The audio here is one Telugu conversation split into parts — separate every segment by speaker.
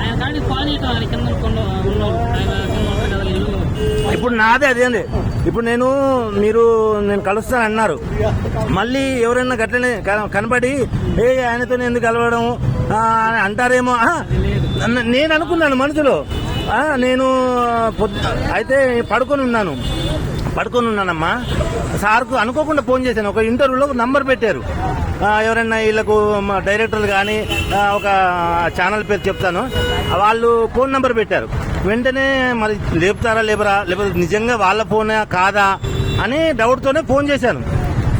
Speaker 1: ఆయన కానీ ఆయన కింద ఆయన కింద ఉంటారు కదా ఇల్లు
Speaker 2: ఇప్పుడు నాదే అదేండి ఇప్పుడు నేను మీరు నేను కలుస్తాను అన్నారు. మళ్ళీ ఎవరైనా గట్లనే క- కనబడి ఏ ఆయనతో ఎందుకు కలవడం? ఆ, అని అంటారేమో. ఆ, నేను అనుకున్నాను మనసులో ఆ, నేను పొద్దు అయితే పడుకొని ఉన్నాను. పడుకొని ఉన్నానమ్మా సార్కు అనుకోకుండా ఫోన్ చేశాను. ఒక ఇంటర్వ్యూలో నంబర్ పెట్టారు. ఎవరైనా వీళ్ళకు మా డైరెక్టర్లు కానీ ఒక ఛానల్ పేరు చెప్తాను. వాళ్ళు ఫోన్ నంబర్ పెట్టారు. వెంటనే మరి లేపుతారా లేపరా లేకపోతే నిజంగా వాళ్ళ ఫోనే కాదా అని డౌట్తోనే ఫోన్ చేశాను.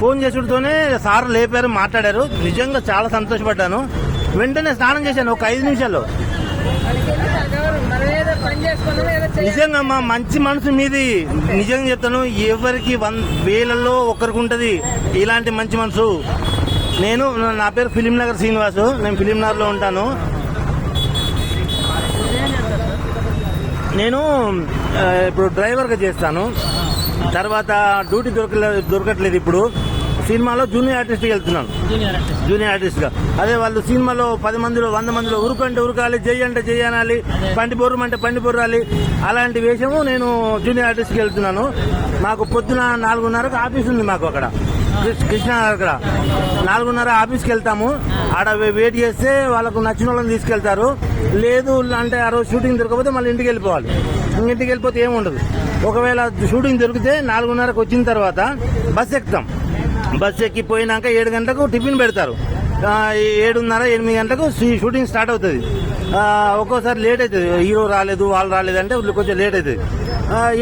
Speaker 2: ఫోన్ చేసుడుతోనే సార్ లేపారు మాట్లాడారు. నిజంగా చాలా సంతోషపడ్డాను. వెంటనే స్నానం చేశాను ఒక ఐదు నిమిషాల్లో
Speaker 3: మనం ఏదో పని చేసుకున్నాం ఏదో చేయాలి
Speaker 2: నిజంగా మా మంచి మనసు మీది. నిజంగా చెప్తాను ఎవరికి వన్ వేలలో ఒకరికి ఉంటుంది ఇలాంటి మంచి మనసు. నేను నా పేరు ఫిలిం నగర్ శ్రీనివాసు నేను ఫిలిం నగర్లో ఉంటాను. నేను ఇప్పుడు డ్రైవర్గా చేస్తాను. తర్వాత డ్యూటీ దొరకలే దొరకట్లేదు ఇప్పుడు. సినిమాలో జూనియర్ ఆర్టిస్ట్ వెళ్తున్నాను.
Speaker 1: Junior artist.
Speaker 2: జూనియర్ ఆర్టిస్ట్గా అదే వాళ్ళు సినిమాలో పది మందిలో వంద మందిలో ఉరుకంటే ఉరకాలి జై అంటే జై అనాలి పండి బొర్రమంటే పండి బొర్రాలి అలాంటి వేషము నేను జూనియర్ ఆర్టిస్ట్కి వెళ్తున్నాను. మాకు పొద్దున నాలుగున్నరకు ఆఫీస్ ఉంది మాకు అక్కడ. కృష్ణ- కృష్ణ అక్కడ. నాలుగున్నర ఆఫీస్కి వెళ్తాము. ఆడ వెయిట్ చేస్తే వాళ్ళకు నచ్చిన వాళ్ళని తీసుకెళ్తారు. లేదు అంటే ఆ రోజు షూటింగ్ దొరకకపోతే మళ్ళీ ఇంటికి వెళ్ళిపోవాలి. ఇంటికి వెళ్ళిపోతే ఏముండదు. ఒకవేళ షూటింగ్ దొరికితే నాలుగున్నరకు వచ్చిన తర్వాత బస్ ఎక్కుతాం. బస్ ఎక్కిపోయినాక ఏడు గంటలకు టిఫిన్ పెడతారు. ఏడున్నర ఎనిమిది గంటలకు షూటింగ్ స్టార్ట్ అవుతుంది. ఒక్కోసారి లేట్ అవుతుంది హీరో రాలేదు వాళ్ళు రాలేదు అంటే కొంచెం లేట్ అవుతుంది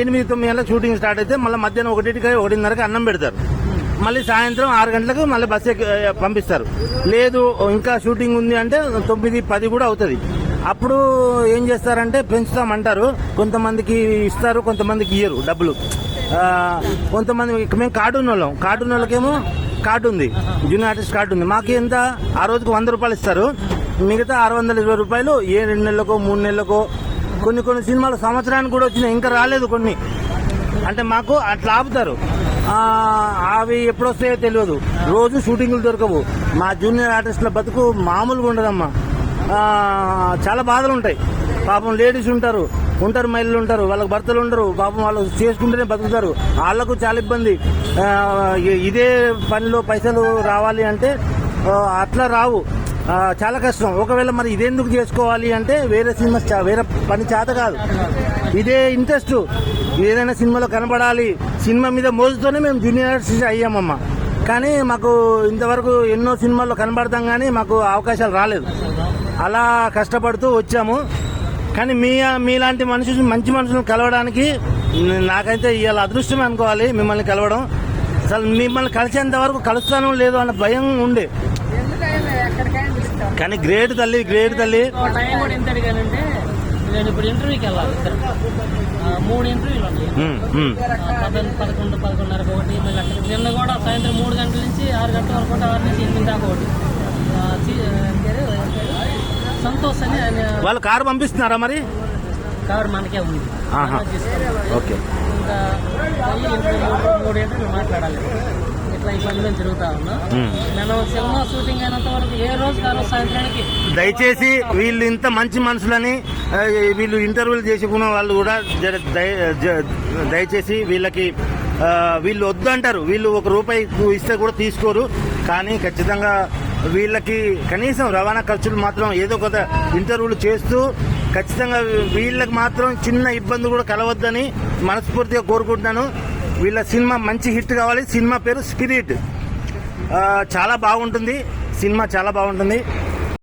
Speaker 2: ఎనిమిది తొమ్మిది గంటలకు షూటింగ్ స్టార్ట్ అయితే మళ్ళీ మధ్యాహ్నం ఒకటికి ఒకటిన్నరకు అన్నం పెడతారు. మళ్ళీ సాయంత్రం ఆరు గంటలకు మళ్ళీ బస్ ఎక్కి పంపిస్తారు. లేదు ఇంకా షూటింగ్ ఉంది అంటే తొమ్మిది పది కూడా అవుతుంది. అప్పుడు ఏం చేస్తారంటే పెంచుతామంటారు. కొంతమందికి ఇస్తారు కొంతమందికి ఇయ్యరు డబ్బులు. కొంతమంది మేము కార్టూన్ వాళ్ళం కార్టూన్ వాళ్ళకేమో కార్డు ఉంది. జూనియర్ ఆర్టిస్ట్ కార్డు ఉంది. మాకు ఎంత? ఆ రోజుకు వంద రూపాయలు ఇస్తారు. మిగతా ఆరు వందల ఇరవై రూపాయలు ఏ రెండు నెలలకో మూడు నెలలకో కొన్ని కొన్ని సినిమాలు సంవత్సరానికి కూడా వచ్చినాయి. ఇంకా రాలేదు కొన్ని. అంటే మాకు అట్లా ఆపుతారు. అవి ఎప్పుడు వస్తాయో తెలియదు. రోజు షూటింగ్లు దొరకవు. మా జూనియర్ ఆర్టిస్టుల బతుకు మామూలుగా ఉండదమ్మా. చాలా బాధలు ఉంటాయి పాపం లేడీస్ ఉంటారు. ఉంటారు మహిళలు ఉంటారు వాళ్ళకి భర్తలు ఉండరు పాపం వాళ్ళు చేసుకుంటేనే బతుకుతారు. వాళ్ళకు చాలా ఇబ్బంది. ఇదే పనిలో పైసలు రావాలి అంటే అట్లా రావు. చాలా కష్టం. ఒకవేళ మరి ఇదెందుకు చేసుకోవాలి అంటే వేరే సినిమా చా- వేరే పని చేత కాదు. ఇదే ఇంట్రెస్ట్. ఏదైనా సినిమాలో కనపడాలి సినిమా మీద మోజుతోనే మేము జూనియర్ అయ్యామమ్మ అయ్యామమ్మా. కానీ మాకు ఇంతవరకు ఎన్నో సినిమాల్లో కనబడతాం కానీ మాకు అవకాశాలు రాలేదు. అలా కష్టపడుతూ వచ్చాము. కానీ మీ మీలాంటి మనుషులు మంచి మనుషులను కలవడానికి నాకైతే ఇవాళ అదృష్టమే అనుకోవాలి మిమ్మల్ని కలవడం. అసలు మిమ్మల్ని కలిసేంత వరకు కలుస్తానో లేదో అన్న భయం ఉండే. కానీ గ్రేట్ తల్లి గ్రేట్ తల్లి.
Speaker 1: నేను ఇప్పుడు ఇంటర్వ్యూకి వెళ్ళాలి మూడు ఇంటర్వ్యూలు ఉన్నాయి. పదకొండు పదకొండు పదకొండున్నరకు ఒకటి మళ్ళీ అక్కడ నిన్న కూడా సాయంత్రం మూడు గంటల నుంచి ఆరు గంటల వరకు ఆరు నుంచి ఎనిమిది దాకా ఒకటి ఆ, చి- ఏం పేరు? ఏం పేరు? సంతోష్ అని ఆయన
Speaker 2: వాళ్ళు కారు పంపిస్తున్నారా మరి?
Speaker 1: కవర్ మనకే ఉంది.
Speaker 2: ఆహా.
Speaker 1: మనం తీసుకెళ్ళాలి.
Speaker 2: ఓకే.
Speaker 1: ఇంకా మళ్ళీ ఇంటర్వ్యూ మూడు ఇంటర్వ్యూ మాట్లాడాలి. ఇట్లా ఈ పని మీద తిరుగుతా ఉన్నా.
Speaker 2: ఉమ్.
Speaker 1: నేను సినిమా షూటింగ్ అయినంత వరకు ఏ రోజు కాదు సాయంత్రానికి
Speaker 2: దయచేసి వీళ్ళు ఇంత మంచి మనుషులని ఆ, వీళ్ళు ఇంటర్వ్యూలు చేసుకున్న వాళ్ళు కూడా జర దయ- జ- దయచేసి వీళ్ళకి ఆ, వీళ్ళు వద్దు అంటారు వీళ్ళు ఒక రూపాయి ఇస్తే కూడా తీసుకోరు. కానీ ఖచ్చితంగా వీళ్ళకి కనీసం రవాణా ఖర్చులు మాత్రం ఏదో కొంత ఇంటర్వ్యూలు చేస్తూ ఖచ్చితంగా వీళ్ళకి మాత్రం చిన్న ఇబ్బంది కూడా కలవద్దని మనస్ఫూర్తిగా కోరుకుంటున్నాను. వీళ్ళ సినిమా మంచి హిట్ కావాలి. సినిమా పేరు స్పిరిట్. చాలా బాగుంటుంది. సినిమా చాలా బాగుంటుంది.